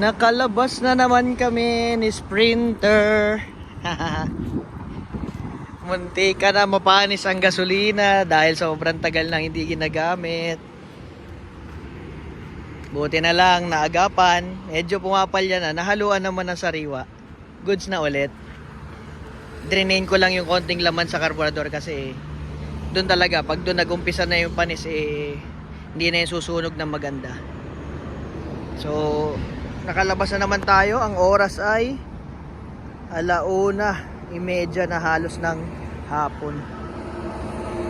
Nakalabas na naman kami ni Sprinter. Munti ka na mapanis ang gasolina dahil sobrang tagal nang hindi ginagamit. Buti na lang, naagapan. Medyo pumapalya na. Nahaluan naman ng sariwa. Goods na ulit. Drainain ko lang yung konting laman sa karburador kasi doon talaga, pag doon nagumpisa na yung panis, eh, hindi na yung susunog ng maganda. So, nakalabas na naman tayo. Ang oras ay alauna, imedya na halos ng hapon.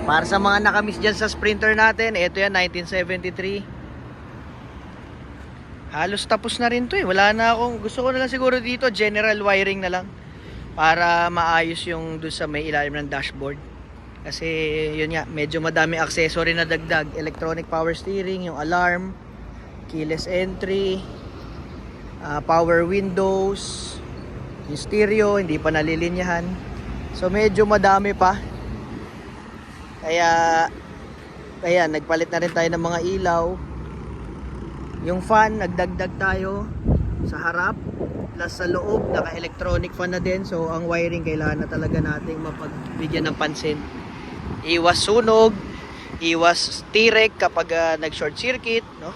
Para sa mga nakamiss dyan sa sprinter natin, ito yan, 1973. Halos tapos na rin to eh. Wala na akong, gusto ko na lang siguro dito, general wiring na lang. Para maayos yung doon sa may ilalim ng dashboard. Kasi yun nga, medyo madami accessory na dagdag. Electronic power steering, yung alarm, keyless entry, ah, power windows, yung stereo, hindi pa nalilinyahan. So medyo madami pa. Kaya, kaya nagpalit na rin tayo ng mga ilaw. Yung fan, nagdagdag tayo sa harap. Plus sa loob, naka-electronic fan na din. So ang wiring kailangan na talaga nating mapagbigyan ng pansin. Iwas sunog, iwas tirek kapag ah, nag-short circuit, no?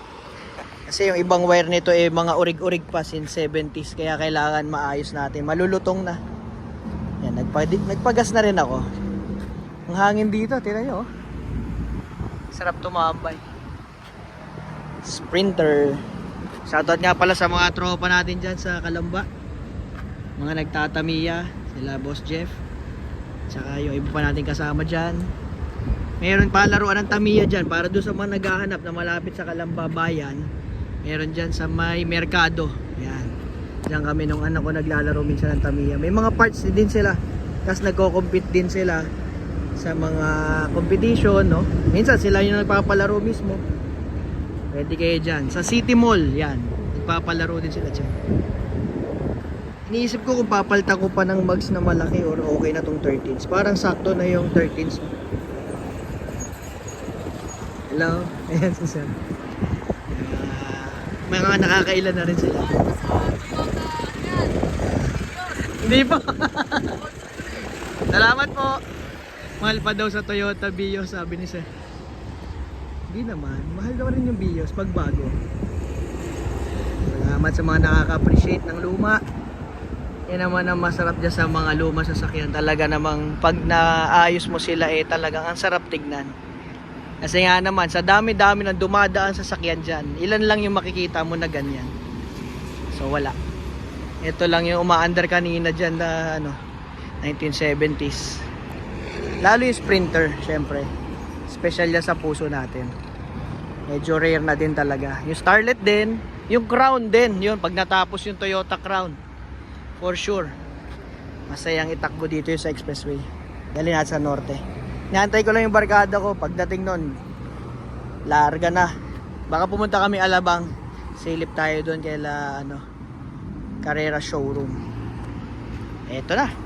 Kasi yung ibang wire nito eh mga urig-urig pa since 70s kaya kailangan maayos natin. Malulutong na. Yan, nagpa nagpagas na rin ako. Ang hangin dito, tira nyo. oh. Sarap tumambay. Sprinter. Shoutout nga pala sa mga tropa natin dyan sa Kalamba. Mga nagtatamiya. Sila Boss Jeff. Tsaka yung iba pa natin kasama dyan. Meron pa laruan ng Tamiya dyan para doon sa mga naghahanap na malapit sa Kalamba Bayan. Meron dyan sa may Merkado. Yan. Diyan kami nung anak ko naglalaro minsan ng Tamiya. May mga parts din sila. Tapos nagko-compete din sila sa mga competition, no? Minsan sila yung nagpapalaro mismo. Pwede kayo dyan. Sa City Mall, yan. Nagpapalaro din sila dyan. Iniisip ko kung papalta ko pa ng mags na malaki or okay na tong 13s. Parang sakto na yung 13s. Hello? Ayan si Sir. Mga nakakailan na rin sila. Hindi pa. Salamat po. Mahal pa daw sa Toyota Vios, sabi ni Sir. Hindi naman. Mahal daw rin yung Vios pag bago. Salamat sa mga nakaka-appreciate ng luma. Yan naman ang masarap dyan sa mga luma sasakyan. Talaga namang pag naayos mo sila eh talagang ang sarap tignan. Kasi nga naman, sa dami-dami ng dumadaan sa sakyan dyan, ilan lang yung makikita mo na ganyan. So wala. Ito lang yung umaandar kanina dyan na ano, 1970s. Lalo yung Sprinter, syempre. Special yan sa puso natin. Medyo rare na din talaga. Yung Starlet din, yung Crown din, yun, pag natapos yung Toyota Crown. For sure. Masayang itakbo dito yung sa expressway. Dali natin sa norte. Niantay ko lang yung barkada ko. Pagdating nun, larga na. Baka pumunta kami Alabang. Silip tayo doon kay la, ano, Carrera Showroom. Eto na.